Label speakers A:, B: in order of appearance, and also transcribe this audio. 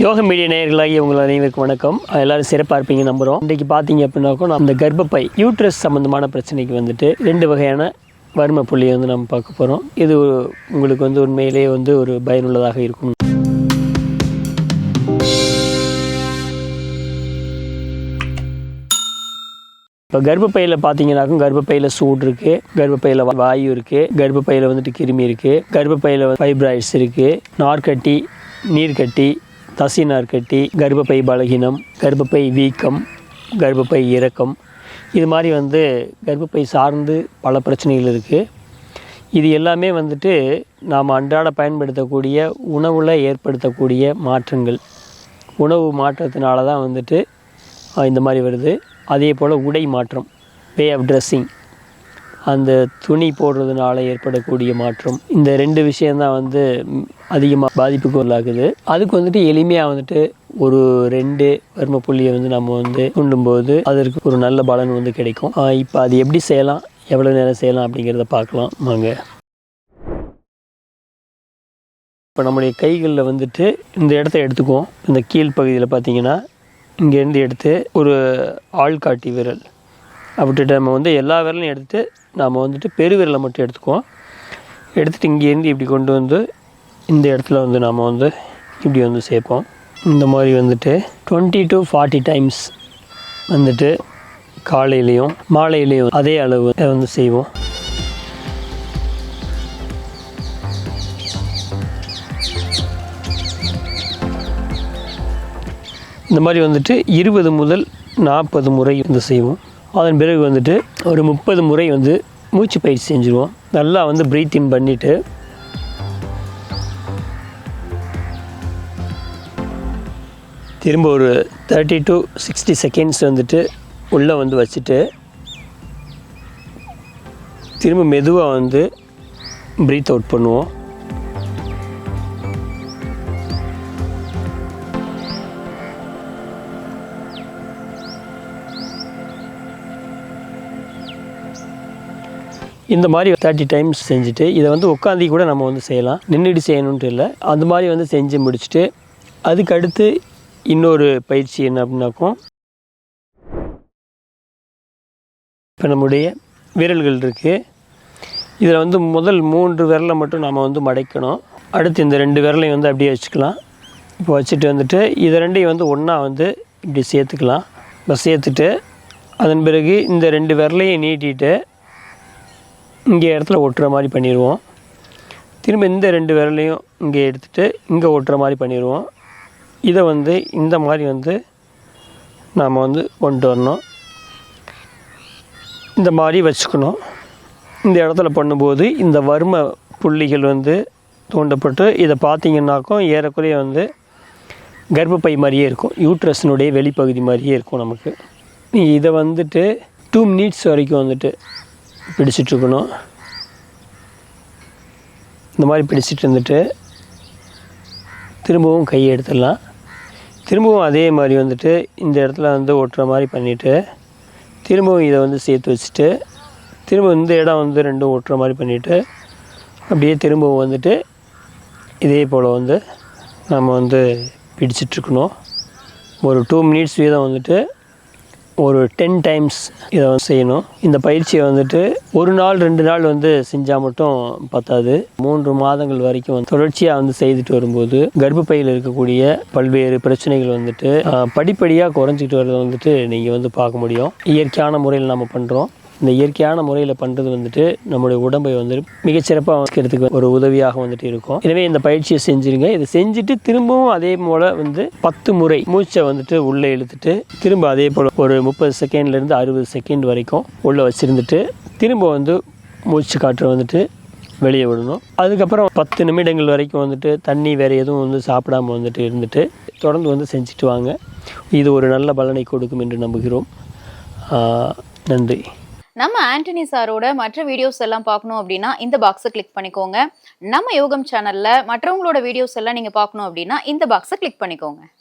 A: யோக மீடிய நேயர்களாகி உங்கள் அனைவருக்கும் வணக்கம். எல்லாரும் சிறப்பாக இருப்பீங்க நம்புகிறோம் இன்றைக்கி பார்த்தீங்க அப்படின்னாக்கோ நம்ம இந்த கர்ப்பப்பை யூட்ரஸ் சம்மந்தமான பிரச்சனைக்கு வந்துட்டு ரெண்டு வகையான வறுமை புள்ளியை வந்து நம்ம பார்க்க போகிறோம் இது உங்களுக்கு வந்து உண்மையிலேயே வந்து ஒரு பயனுள்ளதாக இருக்கும். இப்போ கர்ப்பப்பையில் பார்த்தீங்கன்னாக்கும் கர்ப்பப்பையில் சூடு இருக்குது கர்ப்பப்பையில் வாயு இருக்குது கர்ப்பப்பையில் வந்துட்டு கிருமி இருக்குது கர்ப்பப்பையில் ஃபைப்ராய்ட்ஸ் இருக்குது நார்கட்டி நீர்க்கட்டி தசி கட்டி கர்ப்பப்பை பலகீனம் கர்ப்பப்பை வீக்கம் கர்ப்பப்பை இறக்கம் இது மாதிரி வந்து கர்ப்பப்பை சார்ந்து பல பிரச்சனைகள் இருக்குது இது எல்லாமே வந்துட்டு நாம் அன்றாட பயன்படுத்தக்கூடிய உணவில் ஏற்படுத்தக்கூடிய மாற்றங்கள். உணவு மாற்றத்தினால தான் வந்துட்டு இந்த மாதிரி வருது. அதே போல் உடை மாற்றம் வே ஆஃப் ட்ரெஸ்ஸிங் அந்த துணி போடுறதுனால ஏற்படக்கூடிய மாற்றம். இந்த ரெண்டு விஷயந்தான் வந்து அதிகமாக பாதிப்புக்கு உள்ளாகுது. அதுக்கு வந்துட்டு எளிமையாக வந்துட்டு ஒரு ரெண்டு வர்ம புள்ளியை வந்து நம்ம வந்து தூண்டும்போது அதற்கு ஒரு நல்ல பலன் வந்து கிடைக்கும். இப்போ அது எப்படி செய்யலாம்? எவ்வளோ நேரம் செய்யலாம் அப்படிங்கிறத பார்க்கலாம். வாங்க. இப்போ நம்முடைய கைகளில் வந்துட்டு இந்த இடத்த எடுத்துக்குவோம். இந்த கீழ் பகுதியில் பார்த்தீங்கன்னா இங்கேருந்து எடுத்து ஒரு ஆள்காட்டி விரல். விட்டுட்டு நம்ம வந்து எல்லா விரலையும் எடுத்துட்டு நாம் வந்துட்டு பெரு விரலை மட்டும் எடுத்துக்குவோம். எடுத்துகிட்டு இங்கேருந்து இப்படி கொண்டு வந்து இந்த இடத்துல வந்து நாம் வந்து இப்படி வந்து சேர்ப்போம். இந்த மாதிரி வந்துட்டு டுவெண்ட்டி டு ஃபார்ட்டி டைம்ஸ் வந்துட்டு காலையிலையும் மாலையிலையும் அதே அளவு வந்து செய்வோம். இந்த மாதிரி வந்துட்டு இருபது முதல் நாற்பது முறை வந்து செய்வோம். அதன் பிறகு வந்துட்டு ஒரு முப்பது முறை வந்து மூச்சு பயிற்சி செஞ்சுருவோம். நல்லா வந்து ப்ரீத் பண்ணிவிட்டு திரும்ப ஒரு தேர்ட்டி டு சிக்ஸ்டி செகண்ட்ஸ் வந்துட்டு உள்ளே வந்து வச்சுட்டு திரும்ப மெதுவாக வந்து ப்ரீத் அவுட் பண்ணுவோம். இந்த மாதிரி தேர்ட்டி டைம்ஸ் செஞ்சுட்டு இதை வந்து உட்காந்தி கூட நம்ம வந்து செய்யலாம். நின்றுட்டு செய்யணுன்ட்டு இல்லை. அந்த மாதிரி வந்து செஞ்சு முடிச்சுட்டு அதுக்கடுத்து இன்னொரு பயிற்சி என்ன அப்படின்னாக்கும் இப்போ நம்முடைய விரல்கள் இருக்குது இதில் வந்து முதல் மூன்று விரலை மட்டும் நாம் வந்து மடைக்கணும். அடுத்து இந்த ரெண்டு விரலையும் வந்து அப்படியே வச்சுக்கலாம். இப்போ வச்சுட்டு வந்துட்டு இதை ரெண்டையும் வந்து ஒன்றா வந்து இப்படி சேர்த்துக்கலாம். இப்போ சேர்த்துட்டு அதன் பிறகு இந்த ரெண்டு விரலையும் நீட்டிட்டு இங்கே இடத்துல ஒட்டுற மாதிரி பண்ணிடுவோம் திரும்ப இந்த ரெண்டு விரலையும் இங்கே எடுத்துகிட்டு இங்கே ஒட்டுற மாதிரி பண்ணிடுவோம் இதை வந்து இந்த மாதிரி வந்து நாம் வந்து கொண்டு வரணும். இந்த மாதிரி வச்சுக்கணும். இந்த இடத்துல பண்ணும்போது இந்த வர்ம புள்ளிகள் வந்து தூண்டப்பட்டு இதை பார்த்தீங்கன்னாக்கும் ஏறக்குறைய வந்து கர்ப்பப்பை மாதிரியே இருக்கும். யூட்ரஸினுடைய வெளிப்பகுதி மாதிரியே இருக்கும் நமக்கு. இதை வந்துட்டு டூ மினிட்ஸ் வரைக்கும் வந்துட்டு பிடிச்சிட்ருக்கணும். இந்த மாதிரி பிடிச்சிட்டு இருந்துட்டு திரும்பவும் கையை எடுத்துடலாம். திரும்பவும் அதே மாதிரி வந்துட்டு இந்த இடத்துல வந்து ஒட்டுற மாதிரி பண்ணிவிட்டு திரும்பவும் இதை வந்து சேர்த்து வச்சுட்டு திரும்ப இந்த இடம் வந்து ரெண்டும் ஒட்டுற மாதிரி பண்ணிவிட்டு அப்படியே திரும்பவும் வந்துட்டு இதே போல் வந்து நம்ம வந்து பிடிச்சிட்ருக்கணும். ஒரு டூ மினிட்ஸ் வீதம் வந்துட்டு ஒரு டென் டைம்ஸ் இதை வந்து செய்யணும். இந்த பயிற்சியை வந்துட்டு ஒரு நாள் ரெண்டு நாள் வந்து செஞ்சால் மட்டும் பத்தாது. மூன்று மாதங்கள் வரைக்கும் வந்து தொடர்ச்சியாக வந்து செய்துட்டு வரும்போது கர்ப்பப்பையில் இருக்கக்கூடிய பல்வேறு பிரச்சனைகள் வந்துட்டு படிப்படியாக குறைஞ்சிட்டு வரதை வந்துட்டு நீங்கள் வந்து பார்க்க முடியும். இயற்கையான முறையில் நம்ம பண்ணுறோம் இந்த இயற்கையான முறையில் பண்ணுறது வந்துட்டு நம்மளுடைய உடம்பை வந்து மிகச்சிறப்பாக வச்சுக்கிறதுக்கு ஒரு உதவியாக வந்துட்டு இருக்கும். எனவே இந்த பயிற்சியை செஞ்சுருங்க. இதை செஞ்சுட்டு திரும்பவும் அதே போல் வந்து பத்து முறை மூச்சை வந்துட்டு உள்ளே இழுத்துட்டு திரும்ப அதே போல் ஒரு முப்பது செகண்ட்லேருந்து அறுபது செகண்ட் வரைக்கும் உள்ளே வச்சுருந்துட்டு திரும்ப வந்து மூச்சு காற்றை வந்துட்டு வெளியே விடணும். அதுக்கப்புறம் பத்து நிமிடங்கள் வரைக்கும் வந்துட்டு தண்ணி வேறு எதுவும் வந்து சாப்பிடாம வந்துட்டு இருந்துட்டு தொடர்ந்து வந்து செஞ்சுட்டு வாங்க. இது ஒரு நல்ல பலனை கொடுக்கும் என்று நம்புகிறோம். நன்றி.
B: நம்ம ஆண்டனி சாரோட மற்ற வீடியோஸ் எல்லாம் பார்க்கணும் அப்படின்னா இந்த பாக்ஸை கிளிக் பண்ணிக்கோங்க. நம்ம யோகம் சேனலில் மற்றவங்களோட வீடியோஸ் எல்லாம் நீங்கள் பார்க்கணும் அப்படின்னா இந்த பாக்ஸை கிளிக் பண்ணிக்கோங்க.